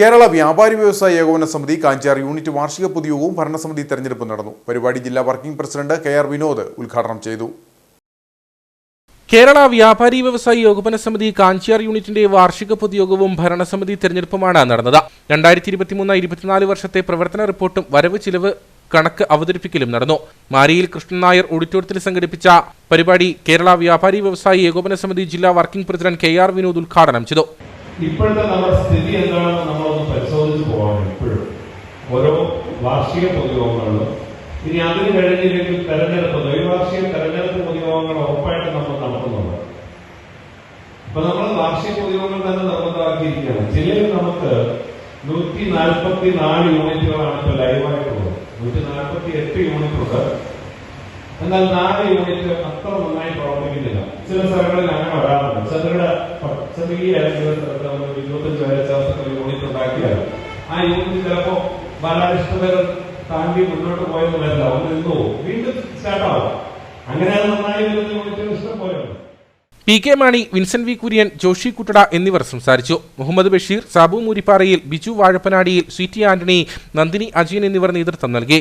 കേരള വ്യാപാരി വ്യവസായ ഏകോപന സമിതി കാഞ്ചാർ യൂണിറ്റ് വാർഷിക പൊതുയോഗവും ഭരണസമിതി തെരഞ്ഞെടുപ്പും നടന്നു. പരിപാടി ജില്ലാ working president K R Vinod ഉദ്ഘാടനം ചെയ്തു. കേരള വ്യാപാരി വ്യവസായി ഏകോപന സമിതി കാഞ്ചിയാർ യൂണിറ്റിന്റെ വാർഷിക പൊതുയോഗവും ഭരണസമിതി തെരഞ്ഞെടുപ്പുമാണ് നടന്നത്. രണ്ടായിരത്തി ഇരുപത്തിമൂന്ന് ഇരുപത്തിനാല് വർഷത്തെ പ്രവർത്തന റിപ്പോർട്ടും വരവ് ചിലവ് കണക്ക് അവതരിപ്പിക്കലും നടന്നു. മാരിയിൽ കൃഷ്ണൻ നായർ ഓഡിറ്റോറിയത്തിൽ സംഘടിപ്പിച്ച പരിപാടി കേരള വ്യാപാരി വ്യവസായി ഏകോപന സമിതി ജില്ലാ working president K R Vinod ഉദ്ഘാടനം ചെയ്തു. ഇപ്പോഴത്തെ നമ്മുടെ സ്ഥിതി എന്താണെന്ന് നമ്മളൊന്ന് വാർഷിക പൊതുയോഗങ്ങളിലും ഇനി അതിന് കഴിഞ്ഞില്ലെങ്കിൽ തെരഞ്ഞെടുപ്പ് ദ്വൈവാർഷിക തെരഞ്ഞെടുപ്പ് പൊതുയോഗങ്ങൾ ഉറപ്പായിട്ട് നമ്മൾ നടത്തുന്നുണ്ട്. അപ്പൊ നമ്മൾ വാർഷിക പൊതുയോഗങ്ങൾ തന്നെ നിർബന്ധമാക്കിയിരിക്കുകയാണ്. ജില്ലയിൽ നമുക്ക് നൂറ്റി നാൽപ്പത്തി നാല് യൂണിറ്റുകളാണ് ഇപ്പൊ ലൈവായിട്ടുള്ളത്. നൂറ്റി നാൽപ്പത്തി എട്ട് യൂണിറ്റ് ഉണ്ട് എന്നാൽ നാല് യൂണിറ്റ് അത്ര നന്നായി പ്രവർത്തിക്കുന്നില്ല. ചില സ്ഥലങ്ങളിൽ അങ്ങനെ വരാറുണ്ട്. ചെറുകിട ചെറിയ ചില സ്ഥലത്ത് നമ്മൾ ഇരുപത്തഞ്ച് വരെ ചേർത്ത് ഒരു യൂണിറ്റ് ഉണ്ടാക്കിയാൽ ആ യൂണിറ്റ് ചിലപ്പോ ബാലാരിഷ്ടപേർ താണ്ടി മുന്നോട്ട് പോയെന്ന് വരില്ല ഒന്ന് നിന്നു വീണ്ടും സ്റ്റാർട്ടാവും. അങ്ങനെ നന്നായി വരുന്ന പോലെയുണ്ട് P K Mani Vincent V Kurian Joshi Kuttada എന്നിവർ സംസാരിച്ചു. മുഹമ്മദ് ബഷീർ സാബു മൂരിപ്പാറയിൽ ബിജു വാഴപ്പനാടിയിൽ സ്വീറ്റി ആന്റണി നന്ദിനി അജയൻ എന്നിവർ നേതൃത്വം നൽകി.